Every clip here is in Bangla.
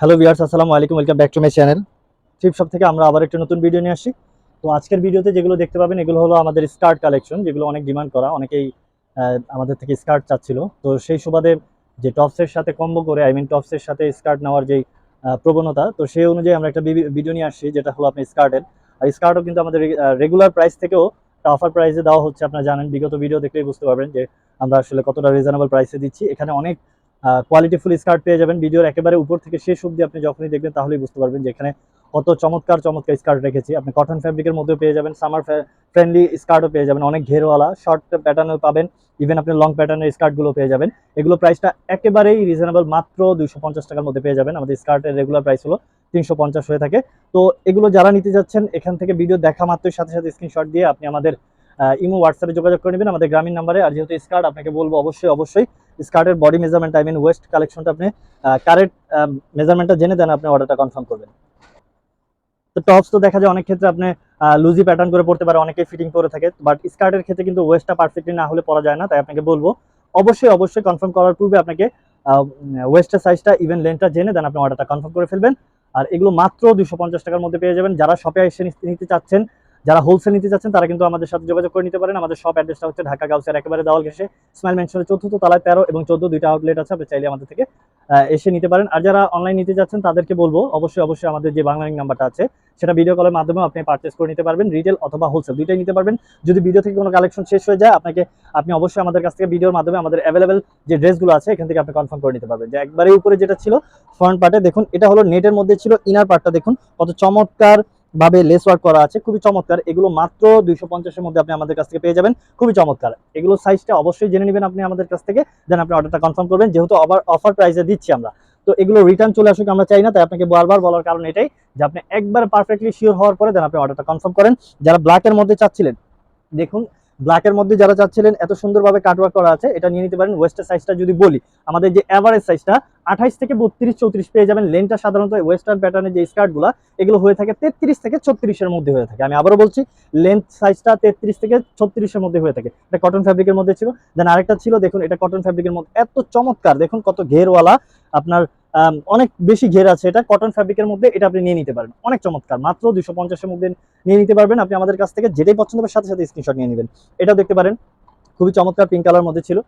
হ্যালো ভিউয়ার্স, আসসালামু আলাইকুম, welcome back to my channel. Trip Shop থেকে আমরা আবার একটা নতুন ভিডিও নিয়ে আসি তো আজকের ভিডিওতে যেগুলো দেখতে পাবেন, এগুলো হলো আমাদের স্কার্ট কালেকশন যেগুলো অনেক ডিমান্ড করা, অনেকেই আমাদের থেকে স্কার্ট চাচ্ছিল। তো সেই সুবাদে যে টপসের সাথে কম্বো করে আই মিন টপসের সাথে স্কার্ট নেওয়ার যেই প্রবণতা, তো সেই অনুযায়ী আমরা একটা ভিডিও নিয়ে আসছি, যেটা হলো আপনি স্কার্টের আর স্কার্টও কিন্তু আমাদের রেগুলার প্রাইস থেকেও অফার প্রাইসে দেওয়া হচ্ছে, আপনারা জানেন। বিগত ভিডিও দেখলেই বুঝতে পারবেন যে আমরা আসলে কতটা রিজনেবল প্রাইসে দিচ্ছি। এখানে অনেক কোয়ালিটিফুল স্কার্ট পেয়ে যাবেন। ভিডিওর একেবারে উপর থেকে শেষ অবধি আপনি যখনই দেখবেন তাহলেই বুঝতে পারবেন যে এখানে কত চমৎকার চমৎকার স্কার্ট রেখেছি। আপনি কটন ফ্যাব্রিকের মধ্যেও পেয়ে যাবেন সামার ফ্রেন্ডলি স্কার্টও পেয়ে যাবেন, অনেক ঘেরওয়ালা শর্ট প্যাটার্নও পাবেন ইভেন আপনি লং প্যাটার্নের স্কার্টগুলো পেয়ে যাবেন। এগুলো প্রাইসটা একেবারেই রিজনেবল মাত্র দুইশো পঞ্চাশ টাকার মধ্যে পেয়ে যাবেন। আমাদের স্কার্টের রেগুলার প্রাইস হলো তিনশো পঞ্চাশ হয়ে থাকে। তো এগুলো যারা নিতে যাচ্ছেন, এখান থেকে ভিডিও দেখা মাত্রই, সাথে সাথে স্ক্রিনশট দিয়ে আপনি আমাদের ইমো, হোয়াটসঅ্যাপে যোগাযোগ করে নেবেন। আমাদের গ্রামীণ নাম্বারে আর যেহেতু স্কার্ট আপনাকে বলব অবশ্যই অবশ্যই স্কার্টের body measurement I mean waist কালেকশনটা আপনি কারেক্ট মেজারমেন্টটা জেনে দেন, আপনি অর্ডারটা কনফার্ম করবেন। তো টপস তো দেখা যায় অনেক ক্ষেত্রে আপনি লুজি প্যাটার্ন করে পড়তে পারে অনেকে ফিটিং করে থাকে বাট স্কার্টের ক্ষেত্রে কিন্তু ওয়েস্টটা পারফেক্টলি না হলে পরা যায় না, তাই আপনাকে বলব, অবশ্যই অবশ্যই কনফার্ম করার পূর্বে আপনাকে ওয়েস্টের সাইজটা ইভেন লেন্থটা জেনে দেন, আপনি অর্ডারটা কনফার্ম করে ফেলবেন, আর এগুলো মাত্র দুশো টাকার মধ্যে পেয়ে যাবেন, যারা শপে এসে নিতে চাচ্ছেন যারা হোলসেল নিতে চাচ্ছেন তারা কিন্তু আমাদের সাথে যোগাযোগ করে নিতে পারেন। আমাদের সব অ্যাড্রেসটা হচ্ছে ঢাকা গাউসের একেবারে দেওয়াল ঘেসে স্মাইল মেনশনের চতুর্থ তলায় তেরো এবং চোদ্দ দুইটা আউটলেট আছে। আপনি চাইলে আমাদের থেকে এসে নিতে পারেন। আর যারা অনলাইন নিতে যাচ্ছেন, তাদেরকে বলব, অবশ্যই অবশ্যই আমাদের যে বাংলা নাম্বারটা আছে, সেটা ভিডিও কলের মাধ্যমে আপনি পারচেস করে নিতে পারবেন। রিটেল অথবা হোলসেল দুইটাই নিতে পারবেন। যদি ভিডিও থেকে কোনো কালেকশন শেষ হয়ে যায়, আপনাকে, আপনি অবশ্যই আমাদের কাছ থেকে ভিডিওর মাধ্যমে আমাদের অ্যাভেলেবেল যে ড্রেসগুলো আছে, এখান থেকে আপনি কনফার্ম করে নিতে পারবেন। যে একবারে উপরে যেটা ছিল ফ্রন্ট পার্টে দেখুন, এটা হলো নেটের মধ্যে ছিল ইনার পার্টটা দেখুন, কত চমৎকার ভাবে লেস ওয়ার্ক করা আছে, খুবই চমৎকার। এগুলো মাত্র দুইশো পঞ্চাশের মধ্যে আপনি আমাদের কাছ থেকে পেয়ে যাবেন, খুবই চমৎকার। এগুলো সাইজটা অবশ্যই জেনে নেবেন আপনি আমাদের কাছ থেকে দেন আপনি অর্ডারটা কনফার্ম করবেন, যেহেতু অফার প্রাইসে দিচ্ছি আমরা। তো এগুলো রিটার্ন চলে আসুক আমরা চাই না, তাই আপনাকে বারবার বলার কারণ এটাই যে আপনি একবার পারফেক্টলি শিওর হওয়ার পরে দেন আপনি অর্ডারটা কনফার্ম করেন। যারা ব্ল্যাকের মধ্যে চাচ্ছিলেন, দেখুন ব্ল্যাকের মধ্যে যারা চাচ্ছিলেন, এত সুন্দরভাবে কাটওয়ার্ক করা আছে, এটা নিয়ে নিতে পারেন ওয়েস্টের সাইজটা যদি বলি। আমাদের যে অ্যাভারেজ সাইজটা আঠাইশ থেকে বত্রিশ, চৌত্রিশ পেয়ে যাবেন। লেনটা সাধারণত ওয়েস্টার্ন প্যাটার্নের যে স্কার্টগুলো এগুলো হয়ে থাকে তেত্রিশ থেকে ছত্রিশের মধ্যে হয়ে থাকে। আমি আবারও বলছি লেন্থ সাইজটা তেত্রিশ থেকে ছত্রিশের মধ্যে হয়ে থাকে। এটা কটন ফ্যাব্রিকের মধ্যে ছিল। দেন আরেকটা ছিল, দেখুন, এটা কটন ফ্যাব্রিকের মধ্যে এত চমৎকার। দেখুন কত ঘেরওয়ালা আপনার অনেক বেশি ঘের আছে। এটা কটন ফ্যাব্রিকের মধ্যে এটা আপনি নিয়ে নিতে পারেন অনেক চমৎকার। মাত্র দুশো পঞ্চাশের মধ্যে নিয়ে নিতে পারবেন। আপনি আমাদের কাছ থেকে যেটাই পছন্দ হবে সাথে সাথে স্ক্রিনশট নিয়ে নেবেন। এটাও দেখতে পারেন। খুবই চমৎকার পিঙ্ক কালার মধ্যে ছিল।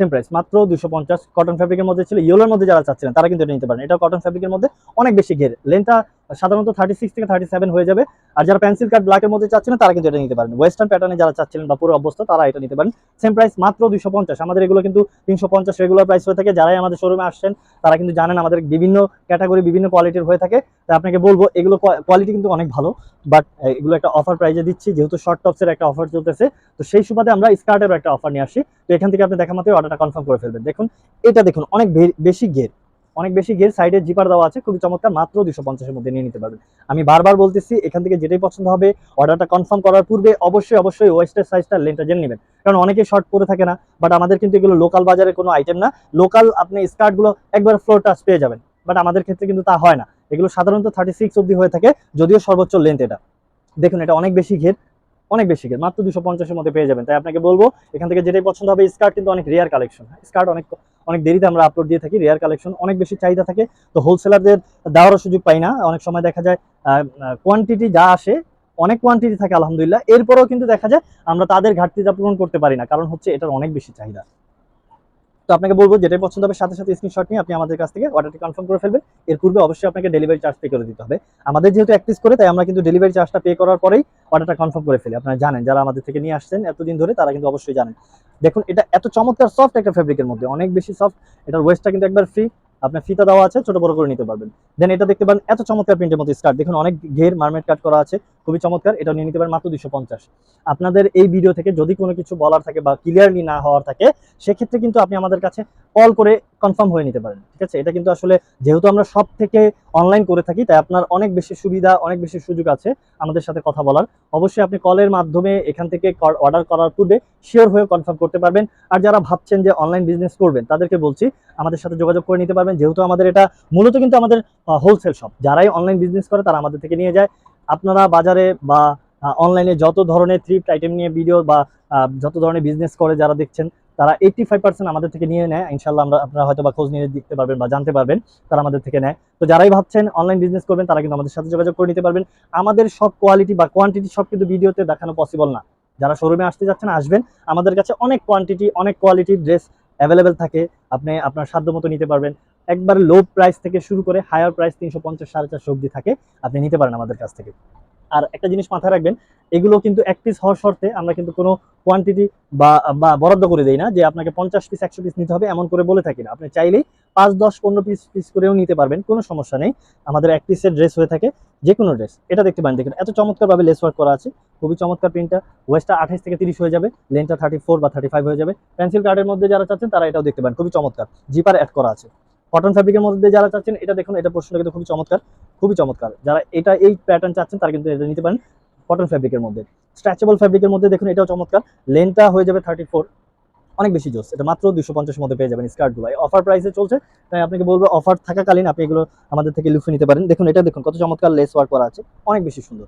সেম প্রাইস মাত্র দুশো পঞ্চাশ। কটন ফ্যাব্রিকের মধ্যে ছিল। ইয়েলোর মধ্যে যারা চাচ্ছিলেন, তারা কিন্তু এটা নিতে পারেন। এটা কটন ফ্যাব্রিকের মধ্যে অনেক বেশি ঘের। লেনটা সাধারণত থার্টি সিক্স থেকে থার্টি সেভেন হয়ে যাবে। আর যারা পেন্সিল কাট ব্ল্যাকের মধ্যে চাচ্ছিলেন, তারা কিন্তু এটা নিতে পারেন। ওয়েস্টার্ন প্যাটার্নে যারা চাচ্ছিলেন বা পুরো অবস্থা তারা এটা নিতে পারেন। সেম প্রাইস মাত্র দুশো পঞ্চাশ। আমাদের এগুলো কিন্তু তিনশো পঞ্চাশ রেগুলার প্রাইস হয়ে থাকে। যারাই আমাদের শোরুমে আসছেন, তারা কিন্তু জানেন আমাদের বিভিন্ন ক্যাটাগরি বিভিন্ন কোয়ালিটির হয়ে থাকে। তাই আপনাকে বলব, এগুলো কোয়ালিটি কিন্তু অনেক ভালো। বাট এগুলো একটা অফার প্রাইজে দিচ্ছি। যেহেতু শর্ট টপসের একটা অফার চলতেছে, তো সেই সুবাদে আমরা স্কার্টেরও একটা অফার নিয়ে আসি তো এখান থেকে আপনি দেখা মাত্রই অর্ডারটা কনফার্ম করে ফেলবেন। দেখুন, এটা দেখুন, অনেক বেশি ঘের অনেক বেশি ঘের সাইডে জিপার দেওয়া আছে, খুবই চমৎকার, মাত্র দুশো পঞ্চাশের মধ্যে নিয়ে নিতে পারবেন। আমি বারবার বলতেছি, এখান থেকে যেটাই পছন্দ হবে, অর্ডারটা কনফার্ম করার পূর্বে অবশ্যই অবশ্যই ওয়েস্টের সাইজটা লেনটা জেনে নেবেন। কারণ অনেকে শর্ট পরে থাকে না বাট আমাদের কিন্তু এগুলো লোকাল বাজারের কোনো আইটেম না। লোকাল আপনি স্কার্টগুলো একবার ফ্লোর টাচ পেয়ে যাবেন বাট আমাদের ক্ষেত্রে কিন্তু তা হয় না। এগুলো সাধারণত থার্টি সিক্স অব্দি হয়ে থাকে, যদিও সর্বোচ্চ লেন্থ এটা। দেখুন, এটা অনেক বেশি ঘের অনেক বেশি মাত্র দুশো পঞ্চাশের মধ্যে পেয়ে যাবেন। তাই আপনাকে বলব, এখান থেকে যেটাই পছন্দ হবে স্কার্ট কিন্তু অনেক রেয়ার কালেকশন স্কার্ট অনেক অনেক দেরিতে আমরা আপলোড দিয়ে থাকি রেয়ার কালেকশন অনেক বেশি চাহিদা থাকে। তো হোলসেলারদের দেওয়ারও সুযোগ পাই না। অনেক সময় দেখা যায় কোয়ান্টিটি যা আসে, অনেক কোয়ান্টিটি থাকে, আলহামদুলিল্লাহ। এরপরেও কিন্তু দেখা যায়, আমরা তাদের ঘাটতিটা পূরণ করতে পারি না, কারণ হচ্ছে এটার অনেক বেশি চাহিদা। তো আপনাকে বলব যেটাই পছন্দ হবে, সাথে সাথে স্ক্রিনশট নিয়ে আপনি আমাদের কাছ থেকে অর্ডারটি কনফার্ম করে ফেলবেন। এর পূর্বে অবশ্যই আপনাকে ডেলিভারি চার্জ পে করে দিতে হবে। আমাদের যেহেতু পিস করে, তাই আমরা কিন্তু ডেলিভারি চার্জটা পে করার পরেই অর্ডারটা কনফার্ম করে ফেলি। আপনারা জানেন, যারা আমাদের থেকে নিয়ে আসছেন এতদিন ধরে, তারা কিন্তু অবশ্যই জানেন। দেখুন, এটা এত চমৎকার সফট একটা ফেব্রিকের মধ্যে, অনেক বেশি সফট এটার ওয়েস্টটা কিন্তু একবার ফ্রি আপনার ফিতা দেওয়া আছে, ছোট বড় করে নিতে পারবেন। দেন এটা দেখতে পারেন, এত চমৎকার প্রিন্টের মধ্যে স্কার্ট দেখুন, অনেক ঘের মার্মেট কাট করা আছে। খুবই চমৎকার এটা নিয়ে নিতে পারেন মাত্র দুশো পঞ্চাশ। আপনাদের এই ভিডিও থেকে যদি কোনো কিছু বলার থাকে বা ক্লিয়ারলি না হওয়ার থাকে, সেক্ষেত্রে কিন্তু আপনি আমাদের কাছে কল করে কনফার্ম হয়ে নিতে পারেন, ঠিক আছে? এটা কিন্তু আসলে যেহেতু আমরা সব থেকে অনলাইন করে থাকি, তাই আপনার অনেক বেশি সুবিধা, অনেক বেশি সুযোগ আছে আমাদের সাথে কথা বলার। অবশ্যই আপনি কলের মাধ্যমে এখান থেকে অর্ডার করার পূর্বে শিওর হয়ে কনফার্ম করতে পারবেন। আর যারা ভাবছেন যে অনলাইন বিজনেস করবেন, তাদেরকে বলছি, আমাদের সাথে যোগাযোগ করে নিতে পারবেন। যেহেতু আমাদের এটা মূলত কিন্তু আমাদের হোলসেল শপ যারাই অনলাইন বিজনেস করে, তারা আমাদের থেকে নিয়ে যায়। আপনারা বাজারে বা অনলাইনে যত ধরনের থ্রিফট আইটেম নিয়ে ভিডিও বা যত ধরনের বিজনেস করে যারা দেখছেন, তারা এইটটি ফাইভ পার্সেন্ট আমাদের থেকে নিয়ে নেয়। ইনশাল্লাহ আমরা, আপনারা হয়তো বা খোঁজ নিয়ে দেখতে পারবেন বা জানতে পারবেন, তারা আমাদের থেকে নেয়। তো যারাই ভাবছেন অনলাইন বিজনেস করবেন, তারা কিন্তু আমাদের সাথে যোগাযোগ করে নিতে পারবেন। আমাদের সব কোয়ালিটি বা কোয়ান্টিটি সব কিন্তু ভিডিওতে দেখানো পসিবল না। যারা শোরুমে আসতে যাচ্ছেন, আসবেন। আমাদের কাছে অনেক কোয়ান্টিটি অনেক কোয়ালিটির ড্রেস অ্যাভেলেবেল থাকে। আপনি আপনার সাধ্য মতো নিতে পারবেন। একবার লো প্রাইস থেকে শুরু করে হায়ার প্রাইস তিনশো পঞ্চাশ, সাড়ে চারশো অব্দি থাকে। আপনি নিতে পারেন আমাদের কাছ থেকে। আর একটা জিনিস মাথায় রাখবেন, এগুলো কিন্তু এক পিস হওয়ার শর্তে আমরা কিন্তু কোনো কোয়ান্টিটি বা বা বরাদ্দ করে দেই না যে আপনাকে পঞ্চাশ পিস একশো পিস নিতে হবে এমন করে বলে থাকি না। আপনি চাইলেই পাঁচ, দশ, পনেরো পিস পিস করেও নিতে পারবেন, কোনো সমস্যা নেই। আমাদের এক পিসের ড্রেস হয়ে থাকে যে কোনো ড্রেস এটা দেখতে পারেন, দেখুন, এত চমৎকারভাবে লেস ওয়ার্ক করা আছে। খুবই চমৎকার প্রিন্টটা ওয়েস্টটা আঠাশ থেকে তিরিশ হয়ে যাবে লেনটা থার্টি ফোর বা থার্টি ফাইভ হয়ে যাবে। পেন্সিল কার্ডের মধ্যে যারা চাচ্ছেন তারা এটাও দেখতে পারেন, খুবই চমৎকার। জিপার অ্যাড করা আছে। কটন ফ্যাব্রিকের মধ্যে যারা চাচ্ছেন, এটা দেখুন, এটা প্রশ্নটা কিন্তু খুবই চমৎকার খুবই চমৎকার। যারা এটা, এই প্যাটার্ন চাচ্ছেন, তারা কিন্তু এটা নিতে পারেন কটন ফ্যাব্রিকের মধ্যে। স্ট্রেচেবল ফ্যাব্রিকের মধ্যে দেখুন, এটাও চমৎকার। লেনটা হয়ে যাবে থার্টি অনেক বেশি জোস। এটা মাত্র দুশো পঞ্চাশের মধ্যে পেয়ে যাবেন স্কার্টগুলো অফার প্রাইসে চলছে, তাই আপনাকে বলব অফার থাকাকালীন আপনি এগুলো আমাদের থেকে লুফে নিতে পারেন। দেখুন, এটা দেখুন, কত চমৎকার লেস ওয়ার্ক করা আছে, অনেক বেশি সুন্দর।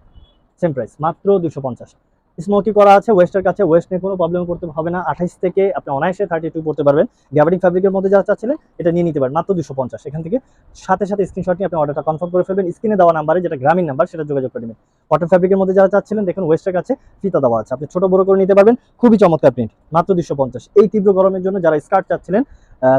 সেম প্রাইস মাত্র দুশো পঞ্চাশ। স্মোকি করা আছে ওয়েস্টের কাছে ওয়েস্ট নিয়ে কোনো প্রবলেম করতে হবে না। আঠাইশ থেকে আপনি অনায়াসে থার্টি টু করতে পারবেন গ্যাবারিং ফ্যাব্রিকের মধ্যে যারা চাচ্ছিলেন, এটা নিয়ে নিতে পারেন। মাত্র দুশো পঞ্চাশ। এখান থেকে সাথে সাথে স্ক্রিনশট নিয়ে আপনি অর্ডারটা কনফার্ম করে ফেলবেন। স্ক্রিনে দেওয়া নাম্বারে যেটা গ্রামীণ নাম্বার সেটা যোগাযোগ করে নেবেন। কটন ফ্যাব্রিকের মধ্যে যারা চাচ্ছিলেন, দেখুন ওয়েস্টের কাছে ফিতা দেওয়া আছে। আপনি ছোট বড় করে নিতে পারবেন। খুবই চমৎকার প্রিন্ট মাত্র দুশো পঞ্চাশ। এই তীব্র গরমের জন্য যারা স্কার্ট চাচ্ছিলেন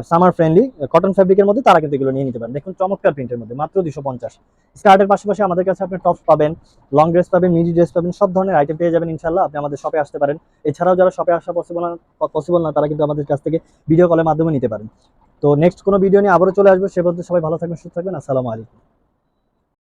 সামার ফ্রেন্ডলি কটন ফেব্রিকের মধ্যে তারা কিন্তু এগুলো নিয়ে নিতে পারেন। দেখুন চমৎকার প্রিন্টের মধ্যে, মাত্র দুশো পঞ্চাশ। স্কার্টের পাশাপাশি আমাদের কাছে আপনি টপস পাবেন লং ড্রেস পাবেন মিডি ড্রেস পাবেন, সব ধরনের আইটেম পেয়ে যাবেন ইনশাল্লাহ আপনি আমাদের শপে আসতে পারেন। এছাড়াও যারা শপে আসা পসিবল না পসিবল না, তারা কিন্তু আমাদের কাছ থেকে ভিডিও কলের মাধ্যমে নিতে পারেন। তো নেক্সট কোনো ভিডিও নিয়ে আবারও চলে আসবে, সে পর্যন্ত সবাই ভালো থাকবেন, সুস্থ থাকবেন, আসসালামু আলাইকুম।